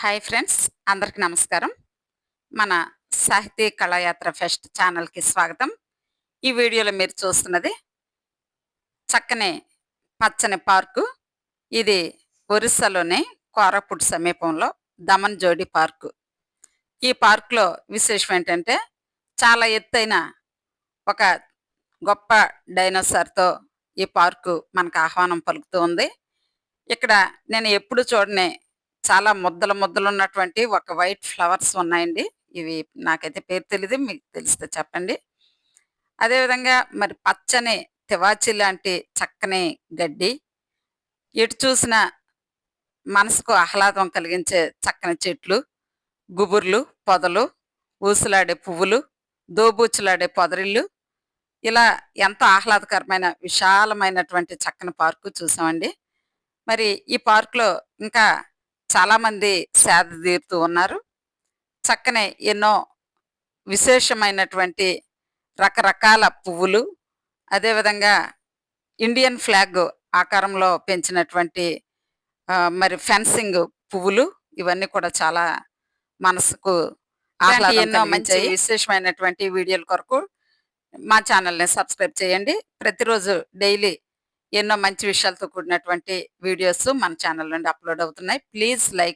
Hi friends అందరికి నమస్కారం. మన సాహితీ కళాయాత్ర ఫెస్ట్ ఛానల్కి స్వాగతం. ఈ వీడియోలో మీరు చూస్తున్నది చక్కని పచ్చని పార్కు. ఇది ఒరిస్సాలోని కోరాపుట్ సమీపంలో దమన్ జోడి పార్కు. ఈ పార్కులో విశేషం ఏంటంటే చాలా ఎత్తైన ఒక గొప్ప డైనోసార్తో ఈ పార్కు మనకు ఆహ్వానం పలుకుతూ ఉంది. ఇక్కడ నేను ఎప్పుడు చూడని చాలా ముద్దలు ముద్దలు ఉన్నటువంటి ఒక వైట్ ఫ్లవర్స్ ఉన్నాయండి. ఇవి నాకైతే పేరు తెలియదు మీకు తెలిస్తే చెప్పండి. అదేవిధంగా మరి పచ్చని తివాచి లాంటి చక్కని గడ్డి ఎటు చూసిన మనసుకు ఆహ్లాదం కలిగించే చక్కని చెట్లు గుబుర్లు పొదలు ఊసులాడే పువ్వులు దోబూచులాడే పొదరిల్లు ఇలా ఎంతో ఆహ్లాదకరమైన విశాలమైనటువంటి చక్కని పార్కు చూసామండి. మరి ఈ పార్కులో ఇంకా చాలా మంది సేద తీరుతూ ఉన్నారు. చక్కని ఎన్నో విశేషమైనటువంటి రకరకాల పువ్వులు అదేవిధంగా ఇండియన్ ఫ్లాగ్ ఆకారంలో పెంచినటువంటి మరి ఫెన్సింగ్ పువ్వులు ఇవన్నీ కూడా చాలా మనసుకు ఎన్నో మంచి విశేషమైనటువంటి వీడియోల కొరకు మా ఛానల్ని సబ్స్క్రైబ్ చేయండి. ప్రతిరోజు డైలీ ఎన్నో మంచి విషయాలతో కూడినటువంటి వీడియోస్ మన ఛానల్ నుండి అప్లోడ్ అవుతున్నాయి. Please like